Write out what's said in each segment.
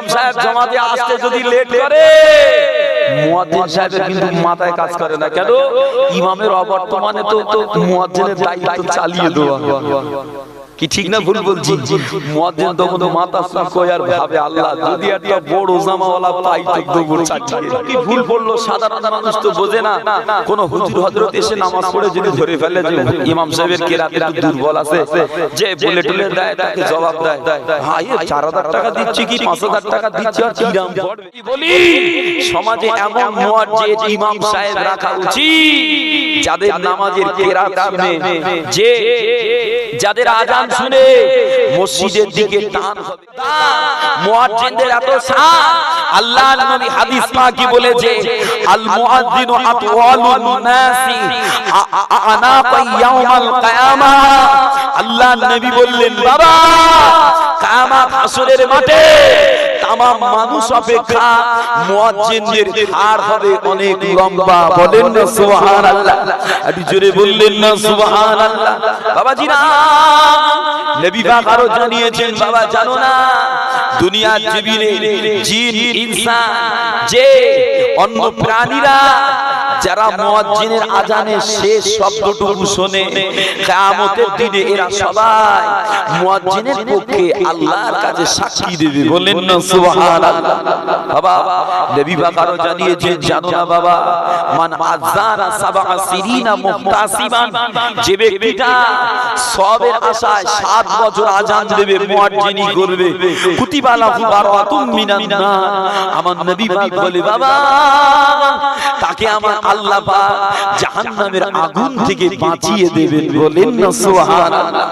ইমাম সাহেব জমাতে আসতে যদি লেট করে মুয়াজ্জিন সাহেবের কিন্তু মাথায় কাজ করে না কেন? ইমামের অবর্তমানে তো তো মুয়াজ্জিনের দায়িত্ব চালিয়ে দেওয়া। কি ঠিক না ভুল বলছি? মুয়াজ্জিন তখন মাথা সুকোয় আর ভাবে আল্লাহ যদি একটা বড় জামাওয়ালা পাই তো চাটিয়ে কি ভুল পড়ল সাধারণ মানুষ তো বোঝে না। কোন হুজুর হযরত এসে নামাজ পড়ে যদি ধরে ফেলে যে ইমাম সাহেবের কেরাত একটু দুর্বল আছে যে বলে টুলে দেয় তাকে জবাব দেয়। এই 4000 টাকা দিচ্ছি কি? 5000 টাকা দিচ্ছি আর কিরাম বলি? সমাজে এমন মুয়াজ্জিন ইমাম সাহেব রাখা উচিত। যাদের নামাজের কেরাত শুনে যে যাদের আজান শুনে মসজিদের দিকে টান হবে। মুয়াজ্জিনদের এত শান আল্লাহর নবী হাদিস পাকি বলেছে আল মুয়াজ্জিনু আতওয়ালুন নাসি আনাকা ইয়াউমাল কিয়ামা আল্লাহর নবী বললেন বাবা কিয়ামত হাসরের মাঠে তামাম মানুষ অপেক্ষা মুয়াজ্জিনদের হাড় হবে অনেক লম্বা। বলেন না সুবহানাল্লাহ। একটু জোরে বললেন না সুবহানাল্লাহ। বাবাজি না নবী পাক আরও জানিয়েছেন বাবা জানো না দুনিয়ার জমিনে জিন ইনসান যে অন্য প্রাণীরা যারা মুয়াজ্জিনের আজানের শেষ শব্দটুকু শোনে কিয়ামতের দিনে এরা সবাই মুয়াজ্জিনের পক্ষে আল্লাহর কাছে সাক্ষী দেবে বলেন না সুবহানাল্লাহ বাবা নবী পাক আরও জানিয়েছেন জানো না বাবা মান আযারা সাবআ সিরিনা মুহতাসিবান যে ব্যক্তিটা সবের আশায় সাত বছর আজান দেবে মুয়াজ্জিনি করবে কুতিবা লাহু বারাতুম মিনান আমার নবী পাক বলে বাবা তাকে আমার আল্লাহ পাক জাহান্নামের আগুন থেকে বাঁচিয়ে দেবেন বলেন না সুবহানাল্লাহ।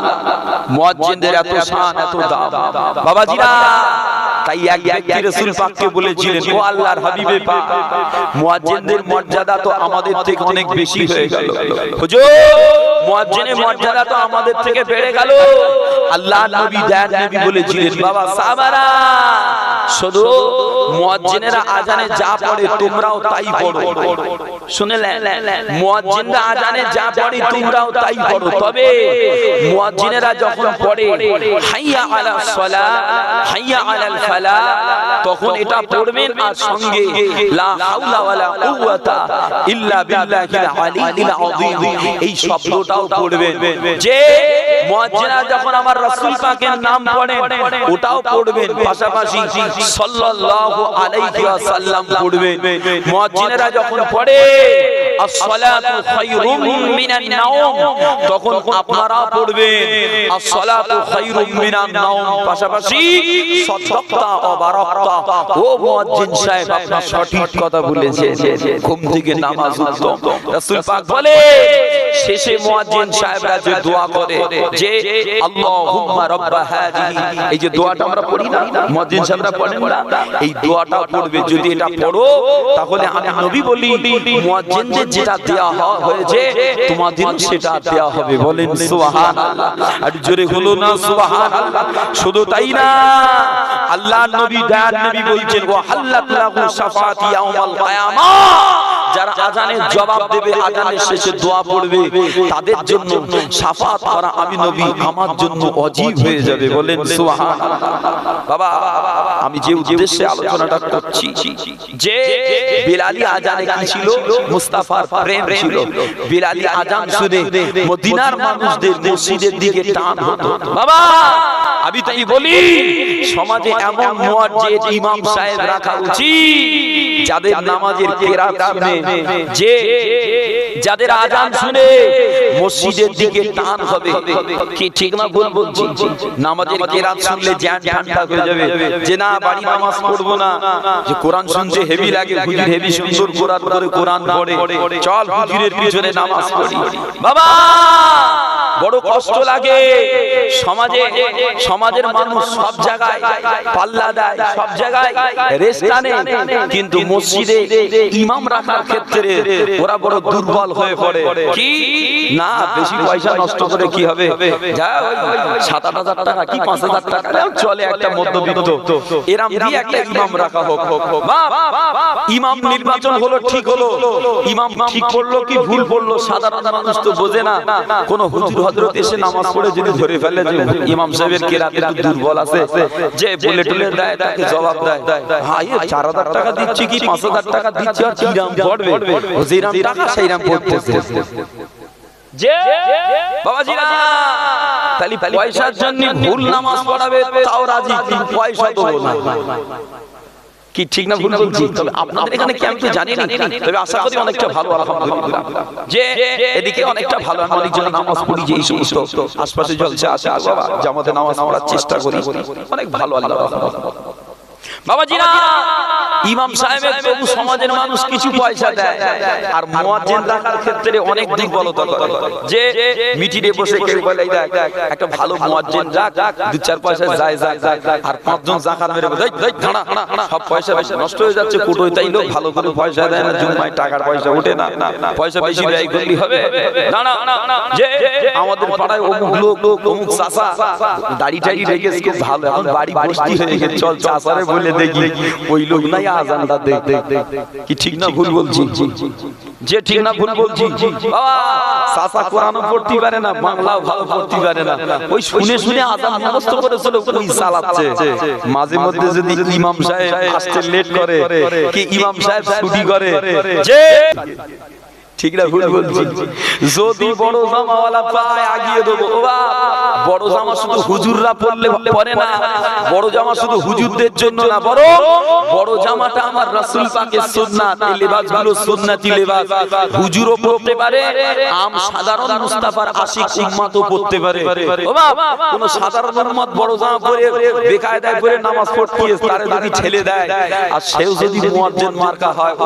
মুয়াজ্জিনদের এত শান এত দাম। বাবাজিরা তাই এক ব্যক্তি রাসূল পাককে বলেছিলেন ও আল্লাহর হাবিবে পাক মুয়াজ্জিনদের মর্যাদা তো আমাদের থেকে অনেক বেশি হয়ে গেল। হুজুর মুয়াজ্জিনের মর্যাদা তো আমাদের থেকে বেড়ে গেল। আল্লাহর নবী দয়ার নবী বলেছিলেন বাবা সাহাবারা শুধু মুয়াজ্জিনেরা আজানে যা পড়ে তোমরাও তাই পড়ো। শুনলেন? মুয়াজ্জিনরা আজানে যা পড়ে তোমরাও তাই পড়ো। তবে মুয়াজ্জিনেরা যখন পড়ে হাইয়া আলা সালা হাইয়া আলাল ফালা তখন এটা পড়বেন আর সঙ্গে লা হাওলা ওয়ালা কুওয়াতা ইল্লা বিল্লাহিল আলিয়্যিল আযীম। এই শব্দটাও পড়বেন। যে মুয়াজ্জিনরা যখন আমার রাসূল পাকের নাম পড়েন ওটাও পড়বেন, পাশাপাশি সাল্লাল্লাহু আলাইহি ওয়াসাল্লাম পড়বেন। মুয়াজ্জিনরা যখন পড়ে as-salatu খায়রুম মিনান নাওম, তখন আপনারা পড়বেন as-salatu খায়রুম মিনান নাওম, পাশাপাশি সাদাক্তা ও বারাকতা। ও মুয়াজ্জিন সাহেব সঠিক কথা বলেছেন, ঘুম থেকে নামাজ উত্তম। রাসূল পাক বলে শেষে মুয়াজ্জিন সাহেবরা যে দোয়া করে যে আল্লাহুম্মা রাব্বা হাদিহি এই যে দোয়াটা আমরা পড়ি না মুয়াজ্জিন সাহেবরা পড়েন না। এই দোয়াটা পড়বে যদি এটা পড়ো তাহলে আমি নবী বলি মুয়াজ্জিনদের যেটা দেয়া হয়েছে তোমাদের সেটা দেয়া হবে। বলেন সুবহানাল্লাহ। আর জোরে হলো না সুবহানাল্লাহ। শুধু তাই না আল্লাহ নবী দয়ার নবী বলছেন ওয়া হাল্লাত লাহু শাফাতি ইয়াউমাল কিয়ামা। যারা আজানের জবাব দেবে আজানের শেষে দোয়া পড়বে তাদের জন্য সাফাত করা আমি নবী আমার জন্য অজীব হয়ে যাবে বলেন সুবহানাল্লাহ। বাবা আমি যে উদ্দেশ্যে আলোচনাটা করছি যে বিলালি আজানে কি ছিল মুস্তাফার প্রেম ছিল। বিলালি আজান শুনে মদিনার মানুষদের মসজিদের দিকে টান হতো। বাবা আমি তাই বলি? সমাজে এমন মুয়াজ্জিন ইমাম সাহেব রাখা উচিত। যাদের নামাজের কেরাত শুনে যে যাদের আজান শুনে মসজিদের দিকে টান হবে। কি ঠিক না ভুল বলছি? নামাজের কেরাত শুনলে জ্ঞান ঠান্ডা হয়ে যাবে। যে না বাড়ি নামাজ পড়ব না। যে কোরআন শুনছে হেভি লাগে হুজুর হেভি সুন্দর কোরআন করে কোরআন পড়ে। চল হুজুরের পিছনে নামাজ পড়ি। বাবা! বড় কষ্ট লাগে। সমাজে সমাজের মানুষ সব জায়গায় পাল্লা দেয় সব জায়গায় কিন্তু মসজিদে ইমাম রাখার ক্ষেত্রে ওরা বড় দুর্বল হয়ে পড়ে। কি? না বেশি পয়সা নষ্ট করে কি হবে? যা সাত আট হাজার টাকা কি পাঁচ হাজার টাকা চলে একটা মধ্যবিত্ত। এরাম দিয়ে একটা ইমাম রাখা হোক। বাপ, ইমাম নির্বাচন হলো ঠিক হলো। ইমাম ঠিক করল কি ভুল করল সাধারণ মানুষ তো বোঝে না। কোন হুজুর হজরত এসে নামাজ পড়ে যদি ধরে ফেলে যে ইমাম সাহেবের কেরাত একটু দুর্বল আছে। যে বলে টুলে দেয় তাকে জবাব দেয় হ্যাঁ এই চার হাজার টাকা দিচ্ছি কি? পাঁচ হাজার টাকা দিচ্ছি আর কিরাম পড়বে? ও যেরাম টাকা সেইরাম পড়তেছে। যে বাবাজিরা তাহলে পয়সার জন্য ভুল নামাজ পড়াবে তাও রাজি। পয়সা দেবো না। কি ঠিক না ভুল? বলছি তবে আপনাদের এখানে কি আমি তো জানি না তবে আশা করি অনেকটা ভালো আলহামদুলিল্লাহ। যে এদিকে অনেকটা ভালো আমি অনেকজন নামাজ পড়ি যে এই সমস্ত আশপাশে জলসা আসে আসে জামাতে নামাজ পড়ার চেষ্টা করি। অনেক ভালো আল্লাহ বাবাজিরা ইমাম সাহেবের তবু সমাজের মানুষ কিছু পয়সা দেয় আর মুয়াজ্জিন রাখার ক্ষেত্রে অনেক দুর্বলতা করে যে মিটিংয়ে বসে কেউ বলে দেখ একটা ভালো মুয়াজ্জিন রাখ দু চার পয়সা যায় যায় আর পাঁচজন জাকাত মেরে দেই দেই দাঁড়া সব পয়সা বেশি নষ্ট হয়ে যাচ্ছে কোটোই তাই লোক ভালো করে পয়সা দেয় না জুম্মায় টাকার পয়সা ওঠে না পয়সা বেশি ব্যয় করলি হবে দাঁড়া যে আমাদের পাড়ায় অমুক লোক অমুক চাচা দাড়ি টাড়ি রেখেছে খুব ভালো এখন বাড়ি বসতি হয়ে গেছে চল চাচারে বলে দেখি, ওই লোক নাই আজানটা দেখ দেখ কি ঠিক না ভুল বলছি? যে ঠিক না ভুল বলছি, বাবা, চাচা কোরআনও পড়তে পারে না, বাংলাও ভালো পড়তে পারে না। ওই শুনে শুনে আজান মুখস্থ করেছিল ওই চালাচ্ছে মাঝে মধ্যে যদি ইমাম সাহেব আসতে লেট করে, কি ইমাম সাহেব ছুটি করে? যে ঠিক না ভুল বলছি? যদি বড় জামাওয়ালা পায় আগিয়ে দেবো। ও বড় জামা শুধু হুজুররা পরলে পরে না। বড় জামা শুধু হুজুরদের জন্য না বড় বড় জামাটা আমার রাসূল পাকের সুন্নাত। এই লেবাসগুলো সুন্নাতি লেবাস। হুজুরও পরতে পারে আম সাধারণ মুস্তাফার আশিক উম্মতও পরতে পারে। ও কোন সাধারণ উম্মত বড় জামা পরে বেকায়দায় পরে নামাজ পড়তে তারে যদি ঠেলে দেয়। আর সেও যদি মুয়াজ্জিন মার্কা হয় ও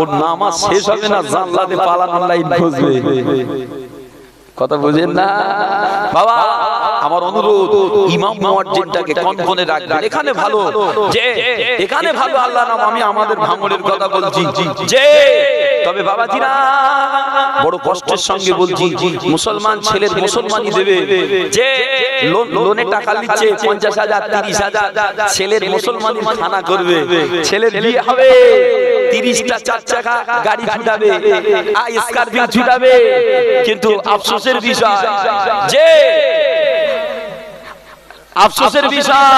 ওর নামাজ শেষ হবে না জানলাতে পালানোর লাইন খুঁজবে। কথা বুঝেন না? বাবা আমার অনুরোধ ইমাম মুয়াজ্জিনটাকে কনকনে রাখবেন। এখানে ভালো। যে এখানে ভালো আল্লাহ নাম আমি আমাদের ভাঙনের কথা বলছি। যে তবে বাবাজিরা বড় কষ্টের সঙ্গে বলছি মুসলমান ছেলের মুসলমানই দেবে। যে লোন লোনে টাকা নিচ্ছে পঞ্চাশ হাজার তিরিশ হাজার ছেলের মুসলমানই খানা করবে। ছেলের বিয়ে হবে। তিরিশটা চার চাকা গাড়ি ছুটাবে আর স্করপিও ছুটাবে কিন্তু আফসোসের বিষয় যে আফসোসের বিষয়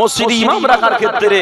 মসজিদে ইমাম রাখার ক্ষেত্রে।